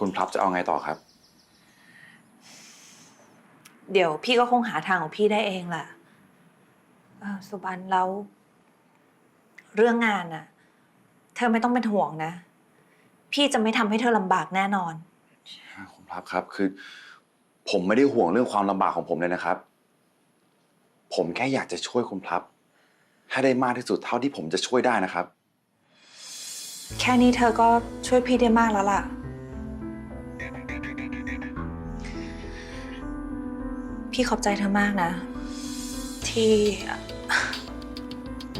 คุณพลับจะเอาไงต่อครับ เดี๋ยวพี่ก็คงหาทางของพี่ได้เองแหละเออสุบันแล้ว เรื่องงานน่ะ เธอไม่ต้องเป็นห่วงนะ พี่จะไม่ทำให้เธอลำบากแน่นอน คุณพลับครับคือ ผมไม่ได้ห่วงเรื่องความลำบากของผมเลยนะครับ ผมแค่อยากจะช่วยคุณพลับ ให้ได้มากที่สุดเท่าที่ผมจะช่วยได้นะครับ แค่นี้เธอก็ช่วยพี่ได้มากแล้วล่ะ พี่ขอบใจเธอมากนะ ที่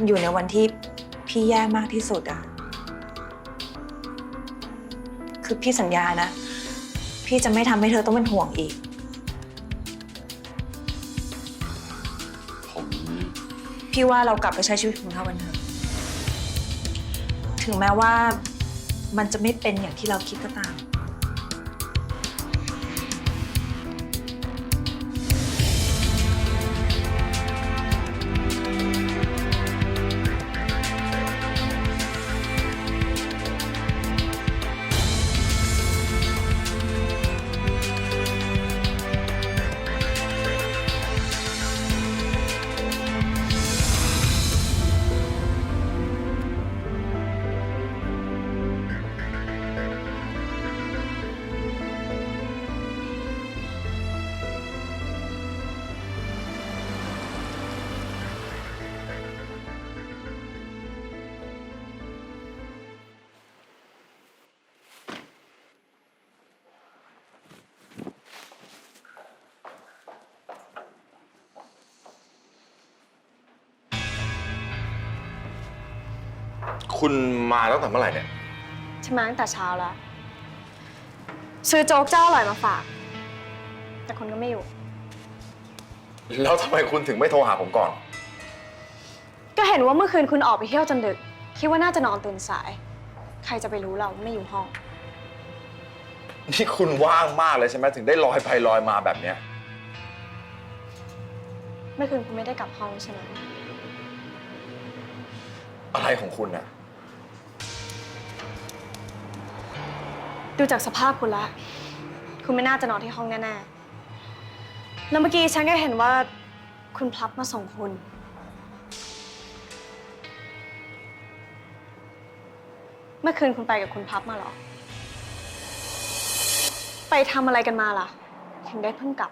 อยู่ในวันที่พี่แย่มากที่สุดอะคือพี่สัญญานะ พี่จะไม่ทำให้เธอต้องเป็นห่วงอีก ผมพี่ว่าเรากลับไปใช้ชีวิตของเรากันเถอะถึงแม้ว่ามันจะไม่เป็นอย่างที่เราคิดก็ตาม คุณมาตั้งแต่เมื่อไหร่เนี่ย ฉันมาตั้งแต่เช้าแล้วซื้อโจ๊กเจ้าอร่อยมาฝาก แต่คนก็ไม่อยู่ แล้วทำไมคุณถึงไม่โทรหาผมก่อน ก็เห็นว่าเมื่อคืนคุณออกไปเที่ยวจนดึก คิดว่าน่าจะนอนตื่นสาย ใครจะไปรู้เราไม่อยู่ห้อง นี่คุณว่างมากเลยใช่ไหมถึงได้ลอยไปลอยมาแบบเนี้ย เมื่อคืนคุณไม่ได้กลับห้องใช่ไหม อะไรของคุณน่ะ ดูจากสภาพคุณละ คุณไม่น่าจะนอนที่ห้องแน่ๆ แล้วเมื่อกี้ฉันก็เห็นว่าคุณพลับมาส่งคุณ เมื่อคืนคุณไปกับคุณพับมาเหรอ ไปทำอะไรกันมาล่ะ ถึงได้เพิ่งกลับ